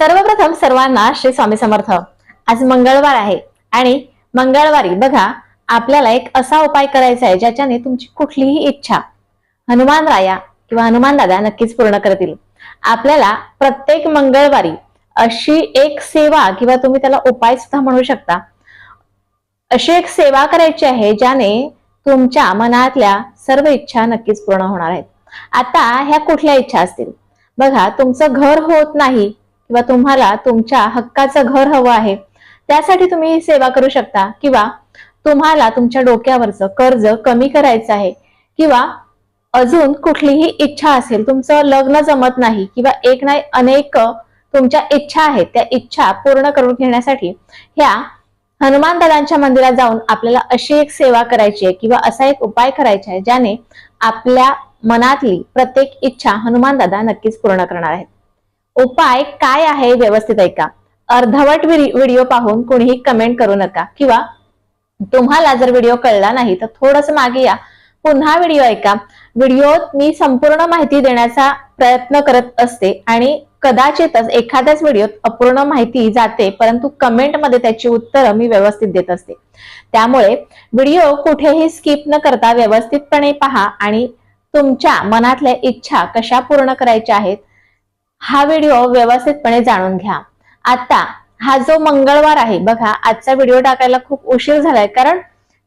सर्वप्रथम सर्वांना श्री स्वामी समर्थ. आज मंगळवार आहे आणि मंगळवारी बघा आपल्याला एक असा उपाय करायचा आहे ज्याच्याने तुमची कुठलीही इच्छा हनुमान राया किंवा हनुमान दादा नक्कीच पूर्ण करतील. आपल्याला प्रत्येक मंगळवारी अशी एक सेवा किंवा तुम्ही त्याला उपाय सुद्धा म्हणू शकता. अशी एक सेवा करायची आहे ज्याने तुमच्या मनातल्या सर्व इच्छा नक्कीच पूर्ण होणार आहेत. आता ह्या कुठल्या इच्छा असतील? बघा तुमचं घर होत नाही किंवा तुम्हाला तुमच्या हक्काचं घर हवं आहे त्यासाठी तुम्ही ही सेवा करू शकता. किंवा तुम्हाला तुमच्या डोक्यावरचं कर्ज कमी करायचं आहे किंवा अजून कुठलीही इच्छा असेल तुमचं लग्न जमत नाही किंवा एक नाही अनेक तुमच्या इच्छा आहेत त्या इच्छा पूर्ण करून घेण्यासाठी ह्या हनुमान दादांच्या मंदिरात जाऊन आपल्याला अशी एक सेवा करायची आहे किंवा असा एक उपाय करायचा आहे ज्याने आपल्या मनातली प्रत्येक इच्छा हनुमान दादा नक्कीच पूर्ण करणार आहेत. उपाय काय आहे व्यवस्थित ऐका अर्धवट व्हिडिओ पाहून कुणीही कमेंट करू नका. किंवा तुम्हाला जर व्हिडिओ कळला नाही तर थोडस मागे या. पुन्हा व्हिडिओ ऐका. व्हिडिओत मी संपूर्ण माहिती देण्याचा प्रयत्न करत असते आणि कदाचितच एखाद्याच व्हिडिओत अपूर्ण माहिती जाते परंतु कमेंटमध्ये त्याची उत्तरं मी व्यवस्थित देत असते. त्यामुळे व्हिडिओ कुठेही स्किप न करता व्यवस्थितपणे पहा आणि तुमच्या मनातल्या इच्छा कशा पूर्ण करायच्या आहेत हा व्हिडिओ व्यवस्थितपणे जाणून घ्या. आता हा जो मंगळवार आहे बघा आजचा व्हिडिओ टाकायला खूप उशीर झालाय. कारण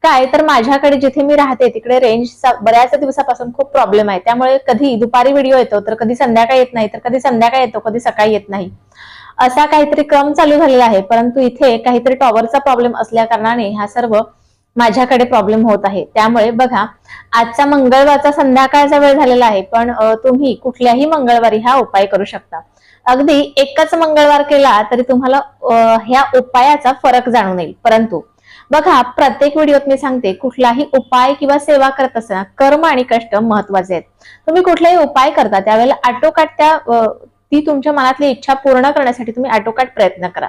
काय? तर माझ्याकडे जिथे मी राहते तिकडे रेंजचा बऱ्याच दिवसापासून खूप प्रॉब्लेम आहे. त्यामुळे कधी दुपारी व्हिडिओ येतो तर कधी संध्याकाळी येत नाही तर कधी संध्याकाळी येतो कधी सकाळी येत नाही. असा काहीतरी क्रम चालू झालेला आहे परंतु इथे काहीतरी टॉवरचा प्रॉब्लेम असल्या कारणाने हा सर्व माझ्याकडे प्रॉब्लेम होत आहे. त्यामुळे बघा आजचा मंगळवारचा संध्याकाळचा वेळ झालेला आहे पण तुम्ही कुठल्याही मंगळवारी हा उपाय करू शकता. अगदी एकच मंगळवार केला तरी तुम्हाला ह्या उपायाचा फरक जाणून येईल. परंतु बघा प्रत्येक व्हिडिओत मी सांगते कुठलाही उपाय किंवा सेवा करत असताना कर्म आणि कष्ट महत्त्वाचे आहेत. तुम्ही कुठलाही उपाय करता त्यावेळेला आटोकाट त्या ती तुमच्या मनातली इच्छा पूर्ण करण्यासाठी तुम्ही आटोकाट प्रयत्न करा.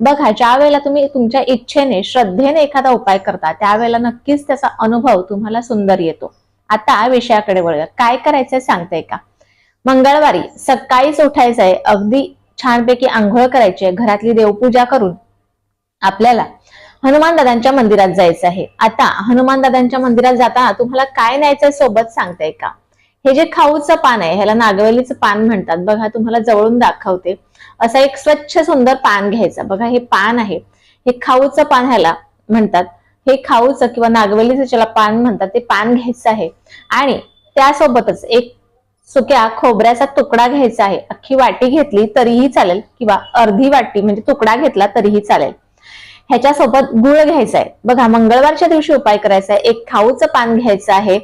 बघा ज्या वेळेला तुम्ही तुमच्या इच्छेने श्रद्धेने एखादा उपाय करता त्यावेळेला नक्कीच त्याचा अनुभव तुम्हाला सुंदर येतो. आता विषयाकडे वळूया काय करायचंय सांगते का? मंगळवारी सकाळीच उठायचंय. अगदी छानपैकी आंघोळ करायची आहे. घरातली देवपूजा करून आपल्याला हनुमान दादांच्या मंदिरात जायचं आहे. आता हनुमान दादांच्या मंदिरात जाताना तुम्हाला काय न्यायचंय सोबत सांगताय का? हे जे खाऊचं पान आहे ह्याला नागवेलीचं पान म्हणतात. बघा तुम्हाला जवळून दाखवते. असा एक स्वच्छ सुंदर पान घ्यायचं. बघा हे पान आहे. हे खाऊचं पान ह्याला म्हणतात. हे खाऊचं किंवा नागवेलीचं ज्याला पान म्हणतात ते पान घ्यायचं आहे. आणि त्यासोबतच एक सुक्या खोबऱ्याचा तुकडा घ्यायचा आहे. अख्खी वाटी घेतली तरीही चालेल किंवा अर्धी वाटी म्हणजे तुकडा घेतला तरीही चालेल. ह्याच्यासोबत गुळ घ्यायचा आहे. बघा मंगळवारच्या दिवशी उपाय करायचा आहे. एक खाऊचं पान घ्यायचं आहे.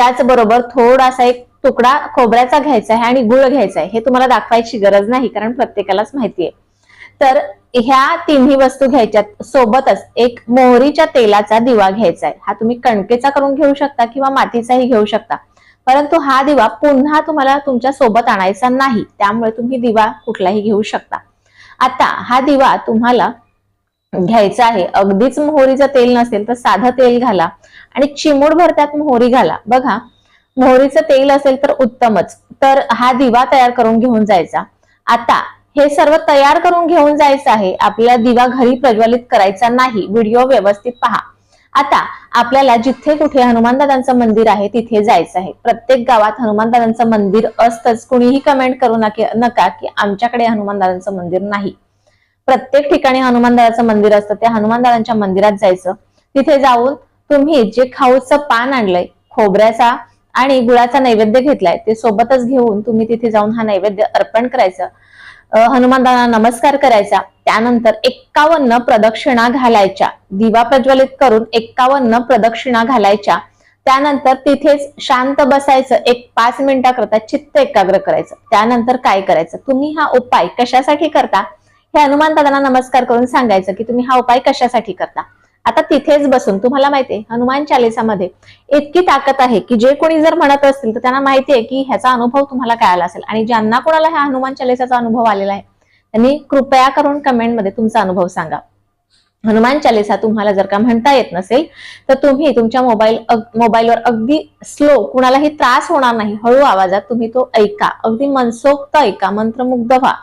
त्याचबरोबर थोडासा एक तुकडा खोबऱ्याचा घ्यायचा आहे आणि गुळ घ्यायचा आहे. हे तुम्हाला दाखवायची गरज नाही कारण प्रत्येकालाच माहिती आहे. तर ह्या तिन्ही वस्तू घ्यायच्या सोबतच एक मोहरीच्या तेलाचा दिवा घ्यायचा आहे. हा तुम्ही कणकेचा करून घेऊ शकता किंवा मातीचाही घेऊ शकता. परंतु हा दिवा पुन्हा तुम्हाला तुमच्यासोबत आणायचा नाही. त्यामुळे तुम्ही दिवा कुठलाही घेऊ शकता. आता हा दिवा तुम्हाला घ्यायचं आहे. अगदीच मोहरीचं तेल नसेल तर साधं तेल घाला आणि चिमूटभर त्यात मोहरी घाला. बघा मोहरीचं तेल असेल तर उत्तमच. तर हा दिवा तयार करून घेऊन जायचा. आता हे सर्व तयार करून घेऊन जायचं आहे. आपल्याला दिवा घरी प्रज्वलित करायचा नाही. व्हिडिओ व्यवस्थित पहा. आता आपल्याला जिथे कुठे हनुमानदादांचं मंदिर आहे तिथे जायचं आहे. प्रत्येक गावात हनुमानदादांचं मंदिर असतंच. कुणीही कमेंट करू नका नका की आमच्याकडे हनुमानदादांचं मंदिर नाही. प्रत्येक ठिकाणी हनुमानदाराचं मंदिर असतं त्या हनुमानदारांच्या मंदिरात जायचं. तिथे जाऊन तुम्ही जे खाऊचं पान आणलंय खोबऱ्याचा आणि गुळाचा नैवेद्य घेतलाय ते सोबतच घेऊन तुम्ही तिथे जाऊन हा नैवेद्य अर्पण करायचं. हनुमानदारांना नमस्कार करायचा. त्यानंतर एक्कावन्न प्रदक्षिणा घालायच्या. दिवा प्रज्वलित करून एक्कावन्न प्रदक्षिणा घालायच्या. त्यानंतर तिथेच शांत बसायचं. एक पाच मिनिटाकरता चित्त एकाग्र करायचं. त्यानंतर काय करायचं? तुम्ही हा उपाय कशासाठी करता? हे हनुमान दादांना नमस्कार करून सांगायचं की तुम्ही हा उपाय कशासाठी करता? आता तिथेच बसून तुम्हाला माहितीये हनुमान चालिसामध्ये इतकी ताकद आहे की जे कोणी जर म्हणत असतील तर त्यांना माहिती आहे की ह्याचा अनुभव तुम्हाला काय आला असेल. आणि ज्यांना कोणाला ह्या हनुमान चालिसाचा अनुभव आलेला आहे त्यांनी कृपया करून कमेंटमध्ये तुमचा अनुभव सांगा. हनुमान चालिसा तुम्हाला जर का म्हणता येत नसेल तर तुम्ही तुमच्या मोबाईल मोबाईलवर अगदी स्लो कुणालाही त्रास होणार नाही हळू आवाजात तुम्ही तो ऐका. अगदी मनसोक्त ऐका मंत्रमुग्ध व्हा.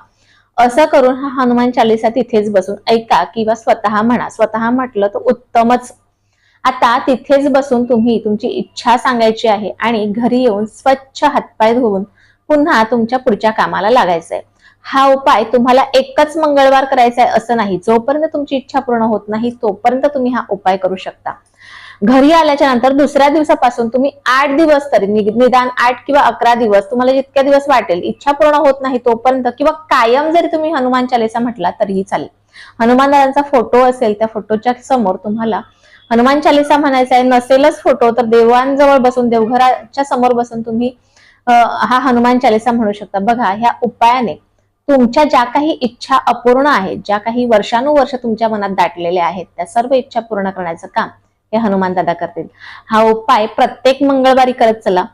असं करून हा हनुमान चालिसा तिथेच बसून ऐका किंवा स्वतः म्हणा स्वतः म्हटलं तर उत्तमच. आता तिथेच बसून तुम्ही तुमची इच्छा सांगायची आहे आणि घरी येऊन स्वच्छ हातपाय धुवून पुन्हा तुमच्या पुढच्या कामाला लागायचंय. हा उपाय तुम्हाला एकच मंगळवार करायचा आहे असं नाही. जोपर्यंत तुमची इच्छा पूर्ण होत नाही तोपर्यंत तुम्ही हा उपाय करू शकता. घरी आल्याच्यानंतर दुसऱ्या दिवसापासून तुम्ही आठ दिवस तरी निदान आठ किंवा अकरा दिवस तुम्हाला जितक्या दिवस वाटेल इच्छा पूर्ण होत नाही तोपर्यंत किंवा कायम जरी तुम्ही हनुमान चालीसा म्हटला तरीही चालेल. हनुमान दादांचा फोटो असेल त्या फोटोच्या समोर तुम्हाला हनुमान चालिसा म्हणायचा आहे नसेलच फोटो तर देवांजवळ बसून देवघराच्या समोर बसून तुम्ही हा हनुमान चालिसा म्हणू शकता. बघा ह्या उपायाने तुमच्या ज्या काही इच्छा अपूर्ण आहेत ज्या काही वर्षानुवर्ष तुमच्या मनात दाटलेल्या आहेत त्या सर्व इच्छा पूर्ण करण्याचं काम हे हनुमान दादा करतील. हा उपाय प्रत्येक मंगळवारी करत चला.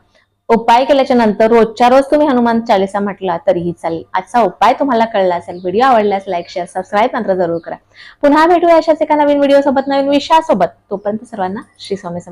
उपाय केल्याच्यानंतर रोजच्या रोज तुम्ही हनुमान चालिसा म्हटला तरीही चालेल. आजचा उपाय तुम्हाला कळला असेल व्हिडिओ आवडल्यास लाईक शेअर सबस्क्राईब मात्र जरूर करा. पुन्हा भेटूया अशाच एका नवीन व्हिडिओ सोबत नवीन विषयासोबत. तोपर्यंत सर्वांना श्री स्वामी